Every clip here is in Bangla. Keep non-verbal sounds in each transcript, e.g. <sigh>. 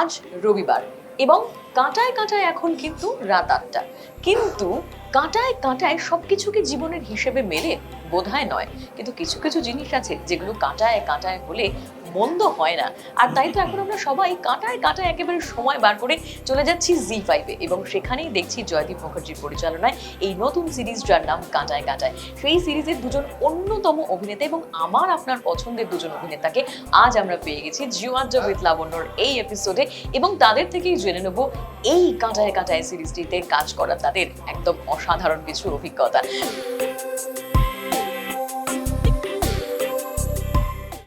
আজ রবিবার এবং কাঁটায় কাঁটায় এখন কিন্তু রাত আটটা। কিন্তু কাঁটায় কাঁটায় সব কিছুকে জীবনের হিসেবে মেলে বোধহয় নয়। কিন্তু কিছু কিছু জিনিস আছে যেগুলো কাঁটায় কাঁটায় হলে মন্দ হয় না। আর তাই তো এখন আমরা সবাই কাঁটায় কাঁটায় একেবারে সময় বার করে চলে যাচ্ছি জি ফাইভে এবং সেখানেই দেখছি জয়দীপ মুখার্জির পরিচালনায় এই নতুন সিরিজ যার নাম কাঁটায় কাঁটায়। সেই সিরিজের দুজন অন্যতম অভিনেতা এবং আমার আপনার পছন্দের দুজন অভিনেতাকে আজ আমরা পেয়ে গেছি জিও আড্ডা উইথ লাবণ্যর এই এপিসোডে এবং তাদের থেকেই জেনে নেব এই কাঁটায় কাঁটায় সিরিজটিতে কাজ করা তাদের একদম অসাধারণ কিছু অভিজ্ঞতা।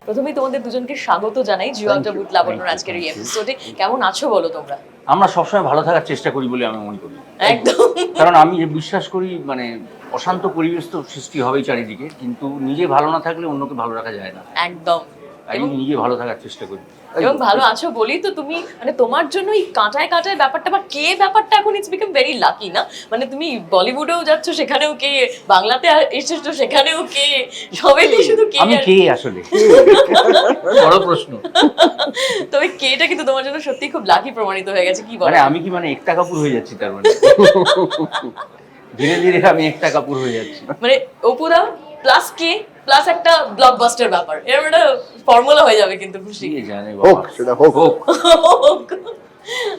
প্রথমেই তোমাদের দুজনকে স্বাগত জানাই জিও বুট লাবণ্যর আজকের এই এপিসোডে কেমন আছো বলো তোমরা? আমরা সবসময় ভালো থাকার চেষ্টা করি বলে আমি মনে করি। একদম। কারণ আমি যে বিশ্বাস করি মানে অশান্ত পরিবেশ তো সৃষ্টি হবেই চারিদিকে কিন্তু নিজে ভালো না থাকলে অন্যকে ভালো রাখা যায় না। একদম। আমি নিজে ভালো থাকার চেষ্টা করি। এবং ভালো আছো বলেই তো তুমি মানে তোমার জন্য এই কাঁটায় কাঁটায় ব্যাপারটা বা কে ব্যাপারটা এখন ইটস বিকাম ভেরি লাকি না? মানে তুমি বলিউডেও যাচ্ছ সেখানেও কে বাংলাতে এসেছ সেখানেও কে সবেতেই শুধু কে আমি কে আসলে? <laughs> বড় প্রশ্ন। তবে কেটা কিন্তু তোমার জন্য সত্যি খুব লাকি প্রমাণিত হয়ে গেছে কি বলো? মানে আমি কি মানে একটা কাপুর হয়ে যাচ্ছি তার মানে? <laughs> ধীরে ধীরে আমি একটা কাপুর হয়ে যাচ্ছি। মানে অপুদা প্লাস কে? প্লাস একটা ব্লকবাস্টার ব্যাপার। এরকম একটা ফর্মুলা হয়ে যাবে কিন্তু খুশি। জানে হোক সেটা হোক। হোক।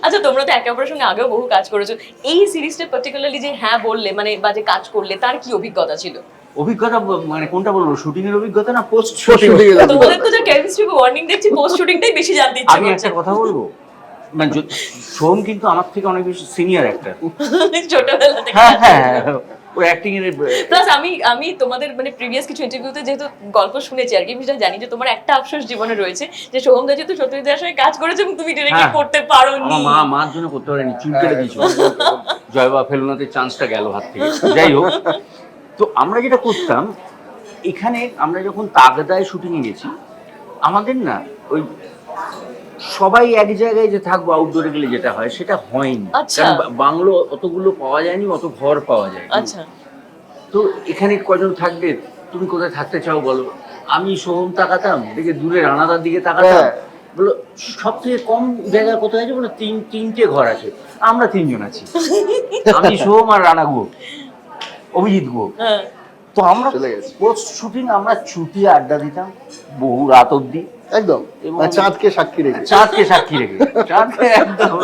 আচ্ছা তোমরা তো একে অপরের সঙ্গে আগেও বহু কাজ করেছ। এই সিরিজটা পার্টিকুলারলি যে হ্যাঁ বললে মানে বা যে কাজ করলে তার কি অভিজ্ঞতা ছিল? অভিজ্ঞতা মানে কোনটা বলব? শুটিং এর অভিজ্ঞতা না পোস্ট শুটিং এর তোমাদের তো যে কেমিস্ট্রি ওয়ার্নিং দেখছি পোস্ট শুটিংটাই বেশি জানতে ইচ্ছে আমি একটা কথা বলব? মানে সোম কিন্তু আমার থেকে অনেক বেশি সিনিয়র একটা ছোটবেলা থেকে। হ্যাঁ হ্যাঁ। ও অ্যাক্টিং এর প্লাস আমি আমি তোমাদের মানে প্রিভিয়াস কিছু ইন্টারভিউতে যেহেতু গল্প শুনেছি আর কি আমি সেটা জানি যে তোমার একটা আফসোস জীবনে রয়েছে যে সোহম দা যেহেতু সত্যজিতের সঙ্গে কাজ করেছে এবং তুমি ডিরেক্টলি হ্যাঁ। করতে পারোনি। আমার মা মার জন্য করতে পারেনি চুল কেটে দিয়েছিল জয়বা ফেলুনাতে চান্সটা গেল হাত থেকে। যাই হোক তো আমরা যেটা করতাম এখানে আমরা যখন তাগদায় শুটিংয়ে গেছি আমাদের না ওই সবাই এক জায়গায় যে থাকব আউটডোরে গেলে যেটা হয় সেটা হয়নি। আচ্ছা। কারণ বাংলো অতগুলো পাওয়া যায়নি অত ঘর পাওয়া যায় আচ্ছা। তো এখানে কজন থাকবে? তুমি কোথায় থাকতে চাও বলো। আমি সোহম তাকাতাম দেখে দূরে রানাদার দিকে তাকাতাম। হ্যাঁ। বলো সব থেকে কম জায়গা কোথায় আছে? বলো তিন তিনটে ঘর আছে। আমরা তিনজন আছি। <laughs> আমি সোহম আর রানা গুহ। অভিজিৎ হ্যাঁ। তো আমরা চলে গেছি। পোস্ট শুটিং আমরা ছুটি আড্ডা দিতাম বহু রাত অব্দি একদম। চাঁদকে সাক্ষী রেখে। চাঁদকে সাক্ষী রেখে। চাঁদকে <laughs> একদম।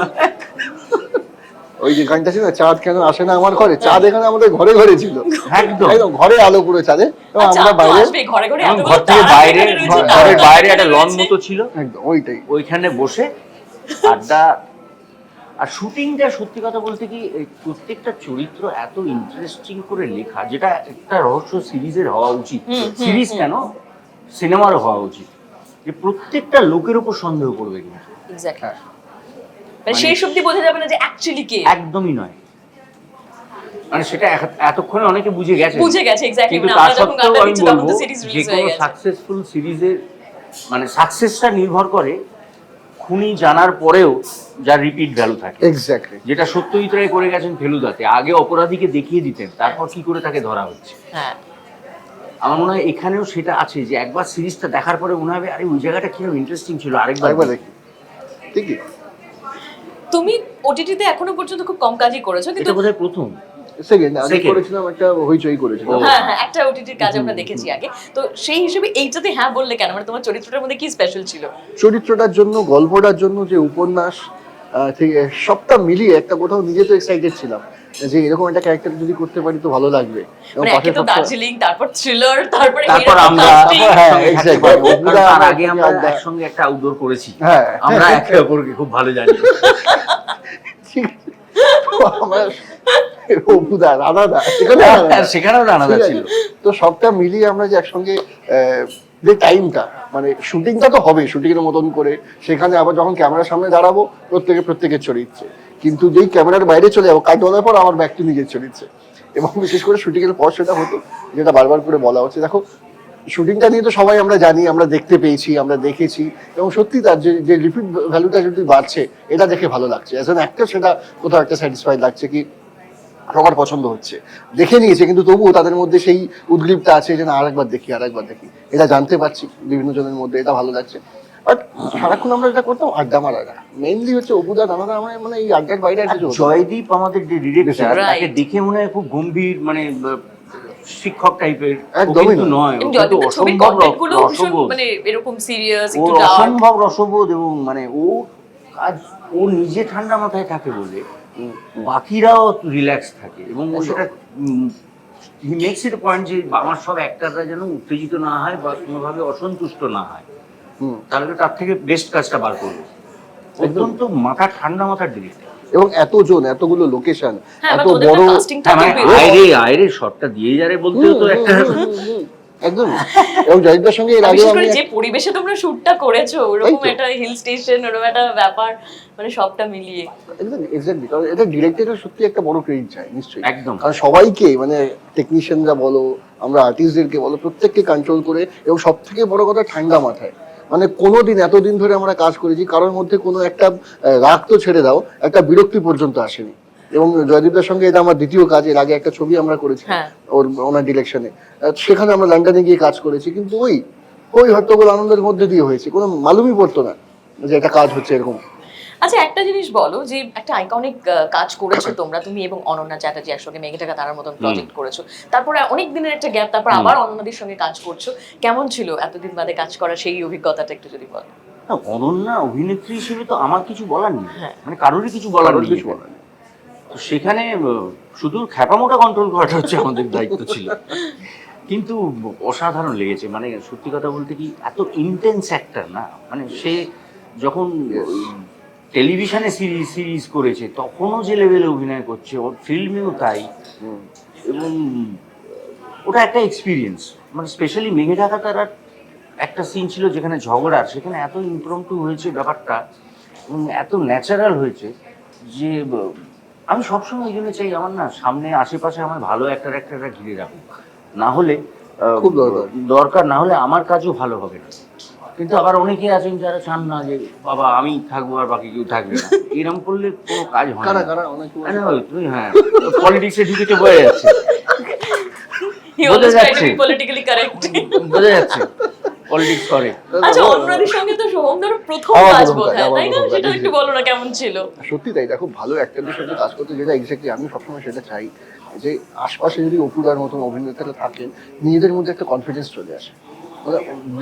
ওই যে গানটা ছিল না, চাঁদ কেন আসে না আমার ঘরে? চাঁদ এখানে আমাদের ঘরে ঘরে ছিল। একদম। একদম ঘরে আলো পুরো চাঁদে। এবং আমরা বাইরে ঘরে থেকে বাইরে ঘরের বাইরে একটা লন মতো ছিল। একদম ওইটাই। ওইখানে বসে আড্ডা আর শুটিংটা সত্যি কথা বলতে কি প্রত্যেকটা চরিত্র এত ইন্টারেস্টিং করে লেখা যেটা একটা রহস্য সিরিজের হওয়া উচিত। সিরিজ। কেন? সিনেমারও হওয়া উচিত। যে প্রত্যেকটা লোকের উপর সন্দেহ করবে কিন্তু. হ্যাঁ। মানে শেষ অব্দি বোঝা যাবে না যে অ্যাকচুয়ালি কে। একদমই নয়। মানে সেটা এতক্ষণে অনেকে বুঝে গেছে। বুঝে গেছে এক্স্যাক্টলি কিন্তু মানে তার আমরা যখন সত্ত্বেও আমি বলব তো সিরিজ যে কোনো গেছে। সাকসেসফুল সিরিজের মানে সাকসেসটা নির্ভর করে খুনি জানার পরেও যার রিপিট ভ্যালু থাকে। এক্স্যাক্টলি যেটা সত্যজিৎ রায় করে গেছেন ফেলুদাতে। আগে অপরাধীকে দেখিয়ে দিতেন তারপর কি করে তাকে ধরা হচ্ছে? হ্যাঁ। আমার মনে হয় এখানেও সেটা আছে যে একবার সিরিজটা দেখার পরে মনে হবে আরে ওই জায়গাটা কীরকম ইন্টারেস্টিং ছিল আরেকবার একবার দেখি। দেখি। ঠিকই। তুমি ওটিটিতে এখনও পর্যন্ত খুব কম কাজই করেছ কিন্তু এটা বোধহয় প্রথম। সেকেন্ড আমি করেছিলাম একটা হইচই করেছিলাম। হ্যাঁ হ্যাঁ একটা ওটিটির কাজ আমরা দেখেছি আগে। তো সেই হিসেবে এইটাতে হ্যাঁ বললে কেন? মানে তোমার চরিত্রটার মধ্যে কি স্পেশাল ছিল? চরিত্রটার জন্য গল্পটার জন্য যে উপন্যাস আহ, থেকে সবটা মিলিয়ে একটা কোথাও নিজে তো এক্সাইটেড ছিলাম যে এরকম একটা ক্যারেক্টার যদি করতে পারি তো ভালো লাগবে। এবং মানে তো দার্জিলিং তারপর থ্রিলার তারপরে তারপর আমরা হ্যাঁ, কারণ তার আগে আমরা একসঙ্গে একটা আউটডোর করেছি। হ্যাঁ। আমরা একে অপরকে খুব ভালো জানি। <laughs> ঠিক আছে। আমার অপুদা সেখানে সেখানেও রানাদা ঠিক ছিল। তো সবটা মিলিয়ে আমরা যে একসঙ্গে যে টাইমটা মানে শুটিংটা তো হবে শুটিং এর মতন করে সেখানে আবার যখন ক্যামেরার সামনে দাঁড়াবো প্রত্যেকে প্রত্যেকের চরিত্রে। কিন্তু যেই ক্যামেরার বাইরে চলে যাব কাজ বলার পর আমার ব্যক্তি নিজের চরিত্রে। এবং বিশেষ করে শুটিং এর পর সেটা হতো যেটা বারবার করে বলা হচ্ছে। দেখো শুটিংটা নিয়ে তো সবাই আমরা জানি আমরা দেখতে পেয়েছি আমরা দেখেছি। এবং সত্যি তার যে যে রিপিট ভ্যালুটা যদি বাড়ছে এটা দেখে ভালো লাগছে। অ্যাজ অ্যান অ্যাক্টর সেটা কোথাও একটা স্যাটিসফাইড লাগছে কি সবার পছন্দ হচ্ছে। দেখে নিয়েছে কিন্তু তবুও তাদের মধ্যে সেই উদ্গ্রীবটা আছে যে না আরেকবার দেখি আরেকবার দেখি। এটা জানতে পারছি বিভিন্ন জনের মধ্যে এটা ভালো লাগছে। বাট সারাক্ষণ আমরা যেটা করতাম আড্ডা মারাটা মেইনলি হচ্ছে অপুদা দানাদা আমরা মানে এই আড্ডার বাইরে আর আর কিছু জয়দীপ আমাদের যে ডিরেক্টর তাকে দেখে মনে হয় খুব গম্ভীর মানে শিক্ষক টাইপের একদমই কিন্তু নয়। মানে এরকম সিরিয়াস একটু অসম্ভব রসবোধ এবং মানে ও কাজ ও নিজে ঠান্ডা মাথায় থাকে বলে। বাকিরাও রিল্যাক্স থাকে এবং সেটা হি মেক্স ইট পয়েন্ট যে আমার সব অ্যাক্টাররা যেন উত্তেজিত না হয় বা কোনোভাবে অসন্তুষ্ট না হয়। হুম। তাহলে তার থেকে বেস্ট কাজটা বার করবে। অত্যন্ত মাথা ঠান্ডা মাথার ডিরেক্টর এবং এতজন এতগুলো লোকেশন হ্যাঁ এত বড় আয়রে আয়রে শটটা দিয়ে যারে বলতেও তো একটা একদম। এবং সঙ্গে এর আগে আমি যে পরিবেশে তোমরা শুটটা করেছ ওরকম একটা হিল স্টেশন ওরকম একটা ব্যাপার মানে সবটা মিলিয়ে। একদম এক্স্যাক্টলি কারণ এটা ডিরেক্টরের সত্যি একটা বড় ক্রেডিট চাই নিশ্চয়ই। একদম। কারণ সবাইকে মানে টেকনিশিয়ানরা বলো আমরা আর্টিস্টদেরকে বলো প্রত্যেককে কন্ট্রোল করে এবং সব থেকে বড় কথা ঠান্ডা মাথায়। মানে কোনো দিন এতদিন ধরে আমরা কাজ করেছি কারোর মধ্যে কোনো একটা রাগ তো ছেড়ে দাও একটা বিরক্তি পর্যন্ত আসেনি। এবং জয়দীপদার সঙ্গে এটা আমার দ্বিতীয় কাজ এর আগে একটা ছবি আমরা করেছি হ্যাঁ। ওর ওনার ডিরেকশনে। সেখানে আমরা লন্ডনে গিয়ে কাজ করেছি কিন্তু ওই ওই হট্টগোল আনন্দের মধ্যে দিয়ে হয়েছে। কোনো মালুমই পড়তো না যে একটা কাজ হচ্ছে এরকম। আচ্ছা একটা জিনিস বলো যে একটা আইকনিক কাজ করেছ তোমরা তুমি এবং অনন্যা চ্যাটার্জি একসঙ্গে মেঘে টাকা তারার মতন প্রজেক্ট করেছ। তারপরে অনেক দিনের একটা গ্যাপ তারপর আবার অনন্যাদের সঙ্গে কাজ করছ। কেমন ছিল এতদিন বাদে কাজ করা সেই অভিজ্ঞতাটা একটু যদি বলো? না, অনন্যা অভিনেত্রী হিসেবে তো আমার কিছু বলার নেই। হ্যাঁ। মানে কারোরই কিছু বলার কিছু বলার নেই। তো সেখানে শুধু খ্যাপামোটা কন্ট্রোল করাটা হচ্ছে আমাদের দায়িত্ব ছিল। কিন্তু অসাধারণ লেগেছে। মানে সত্যি কথা বলতে কি এত ইন্টেন্স অ্যাক্টর না? মানে সে যখন টেলিভিশনে সিরিজ সিরিজ করেছে তখনও যে লেভেলে অভিনয় করছে ওর ফিল্মেও তাই। এবং ওটা একটা এক্সপিরিয়েন্স মানে স্পেশালি মেঘে ঢাকা তার একটা সিন ছিল যেখানে ঝগড়ার সেখানে এত ইমপ্রম্পটু হয়েছে ব্যাপারটা এবং এত ন্যাচারাল হয়েছে যে আমি সবসময় ওই জন্য চাই আমার না সামনে আশেপাশে আমার ভালো একটা অ্যাক্টাররা ঘিরে রাখুক। না হলে খুব দরকার। দরকার না হলে আমার কাজও ভালো হবে না। কিন্তু আবার অনেকে আছেন যারা চান না যে বাবা আমি থাকব আর বাকি কেউ থাকবে না। <laughs> এরকম করলে কোনো কাজ হয় কারা অনেক তুই হ্যাঁ। পলিটিক্সে ঢুকেছে বোঝা যাচ্ছে। বোঝা যাচ্ছে। বোঝা যাচ্ছে। পলিটিক্স করে। আচ্ছা অন্যদের সঙ্গে তো সোহমদার প্রথম কাজ প্রথম বোধ কাজ, হয় আমার তাই না? সেটা একটু বলো। না কেমন ছিল। সত্যি তাই দেখো ভালো অ্যাক্টরদের সাথে কাজ করতে যেটা এক্স্যাক্টলি আমি সবসময় সেটা চাই যে আশপাশে যদি অপুরার মতন অভিনেতারা থাকেন নিজেদের মধ্যে একটা কনফিডেন্স চলে আসে।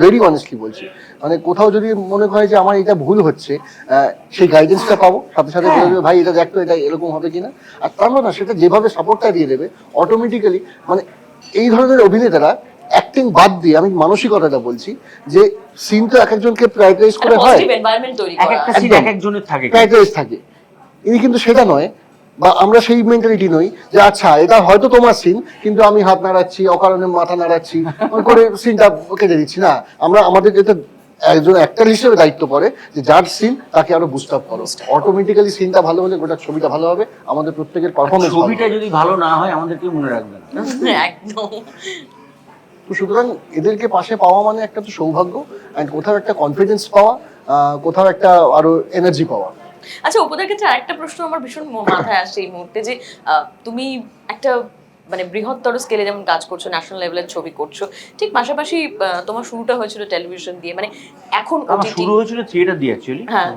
ভেরি অনেস্টলি বলছি। মানে কোথাও যদি মনে হয় যে আমার এটা ভুল হচ্ছে সেই গাইডেন্সটা পাবো সাথে সাথে বলে দেবে ভাই এটা দেখতো এটা এরকম হবে কিনা? আর তারপর না সেটা যেভাবে সাপোর্টটা দিয়ে দেবে অটোমেটিক্যালি মানে এই ধরনের অভিনেতারা অ্যাক্টিং বাদ দিয়ে আমি মানসিকতাটা বলছি যে সিন তো এক একজনকে প্রায়োরিটাইজ করে হয়। পজিটিভ এক একটা একদম। এক একজনের থাকে। প্রায়োরিটাইজ থাকে। ইনি কিন্তু সেটা নয় বা আমরা সেই মেন্টালিটি নই যে আচ্ছা এটা হয়তো তোমার সিন কিন্তু আমি হাত নাড়াচ্ছি অকারণে মাথা নাড়াচ্ছি ওই করে সিনটা কেটে দিচ্ছি। না আমরা আমাদের যেটা একজন অ্যাক্টর হিসেবে দায়িত্ব পড়ে যে যার সিন তাকে আরও বুস্ট আপ করো। অটোমেটিক্যালি সিনটা ভালো হলে গোটা ছবিটা ভালো হবে আমাদের প্রত্যেকের পারফরমেন্স ছবিটা যদি ভালো না হয় আমাদেরকে মনে রাখবে না। একদম। তো সুতরাং এদেরকে পাশে পাওয়া মানে একটা তো সৌভাগ্য অ্যান্ড কোথাও একটা কনফিডেন্স পাওয়া কোথাও একটা আরও এনার্জি পাওয়া। আচ্ছা উপদের ক্ষেত্রে আরেকটা প্রশ্ন আমার ভীষণ মাথায় আসছে এই মুহূর্তে যে আহ, তুমি একটা মানে বৃহত্তর স্কেলে যেমন কাজ করছ ন্যাশনাল লেভেলের ছবি করছ ঠিক পাশাপাশি আহ, তোমার শুরুটা হয়েছিল টেলিভিশন দিয়ে মানে এখন আমার শুরু হয়েছিল থিয়েটার দিয়ে অ্যাকচুয়ালি হ্যাঁ।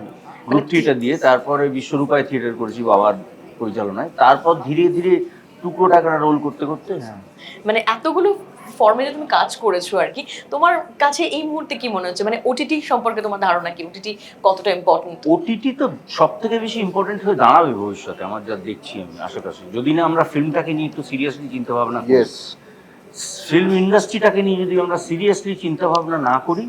গ্রুপ থিয়েটার দিয়ে তারপরে বিশ্বরূপায় থিয়েটার করেছি বাবার পরিচালনায়। তারপর ধীরে ধীরে টুকরো টাকা রোল করতে করতে হ্যাঁ। মানে এতগুলো ফর্মে যে তুমি কাজ করেছ আর কি তোমার কাছে এই মুহূর্তে কি মনে হচ্ছে? মানে ওটিটি সম্পর্কে তোমার ধারণা কি? ওটিটি কতটা ইম্পর্টেন্ট ওটিটি তো সব থেকে বেশি ইম্পর্টেন্ট হয়ে দাঁড়াবে ভবিষ্যতে আমার যা দেখছি আমি আশেপাশে। যদি না আমরা ফিল্মটাকে নিয়ে একটু সিরিয়াসলি চিন্তা ভাবনা ফিল্ম ইন্ডাস্ট্রিটাকে নিয়ে যদি আমরা সিরিয়াসলি চিন্তা ভাবনা না করি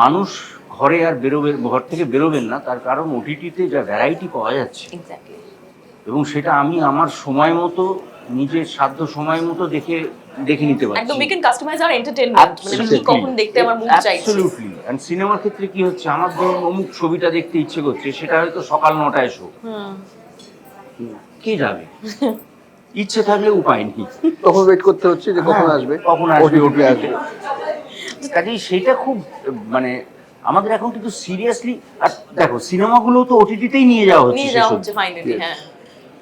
মানুষ ঘরে আর বেরোবে ঘর থেকে বেরোবেন না তার কারণ ওটিটিতে যা ভ্যারাইটি পাওয়া যাচ্ছে। এক্স্যাক্টলি এবং সেটা আমি আমার সময় মতো নিজের সাধ্য সময় মতো দেখে দেখে নিতে পারছি। একদম উই ক্যান কাস্টমাইজ আর এন্টারটেইনমেন্ট মানে কখন দেখতে আমার মুড চাইছে। অ্যাবসলিউটলি এন্ড সিনেমার ক্ষেত্রে কি হচ্ছে আমার ধরুন অমুক ছবিটা দেখতে ইচ্ছে করছে সেটা হয়তো সকাল নটায় শো হুম। কে যাবে? ইচ্ছে থাকলে উপায় নেই। তখন ওয়েট করতে হচ্ছে যে কখন হ্যাঁ, আসবে। কখন আসবে ওটিটি আসবে। কাজেই সেটা খুব মানে আমাদের এখন কিন্তু সিরিয়াসলি আর দেখো সিনেমাগুলো তো ওটিটিতেই নিয়ে যাওয়া হচ্ছে নিয়ে যাওয়া হচ্ছে ফাইনালি হ্যাঁ।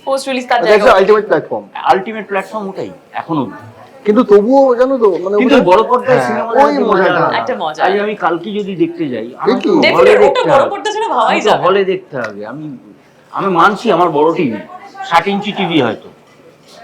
পোস্ট রিলিজ তার জায়গা আলটিমেট প্ল্যাটফর্ম আলটিমেট প্ল্যাটফর্ম ওটাই এখন কিন্তু তবুও জানো তো মানে কিন্তু বড় পর্দায় হ্যাঁ, সিনেমা ওই মজাটা একটা মজা। আজ আমি কালকে যদি দেখতে যাই আমি। হলে দেখতে বড় হবে। পর্দা ছাড়া ভাবাই যাবে হলে দেখতে হবে। আমি আমি মানছি আমার বড় টিভি। ষাট ইঞ্চি টিভি হয়তো।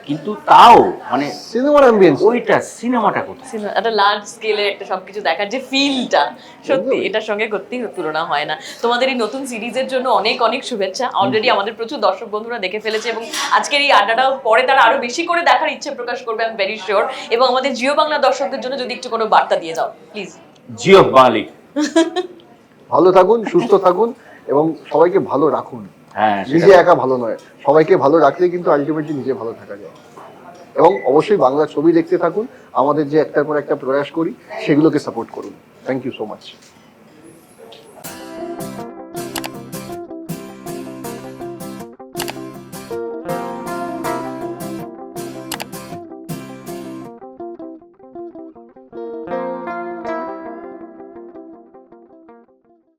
কিন্তু তাও মানে সিনেমার অ্যাম্বিয়েন্স ওইটা সিনেমাটা কোথায়? সিনেমা একটা লার্জ স্কেলে একটা সবকিছু দেখার যে ফিলটা সত্যি এটার সঙ্গে সত্যি তুলনা হয় না। তোমাদের এই নতুন সিরিজের জন্য অনেক অনেক শুভেচ্ছা। অলরেডি আমাদের প্রচুর দর্শক বন্ধুরা দেখে ফেলেছে এবং আজকের এই আড্ডাটাও পরে তারা আরও বেশি করে দেখার ইচ্ছে প্রকাশ করবে আমি ভেরি শিওর এবং আমাদের জিও বাংলা দর্শকদের জন্য যদি একটু কোনো বার্তা দিয়ে যাও প্লিজ জিও বাঙালি। <laughs> ভালো থাকুন সুস্থ থাকুন এবং সবাইকে ভালো রাখুন। হ্যাঁ নিজে একা ভালো নয়। সবাইকে ভালো রাখলে কিন্তু আলটিমেটলি নিজে ভালো থাকা যায়। এবং অবশ্যই বাংলা ছবি দেখতে থাকুন। আমাদের যে একটার পর একটা প্রয়াস করি, সেগুলোকে সাপোর্ট করুন। Thank you so much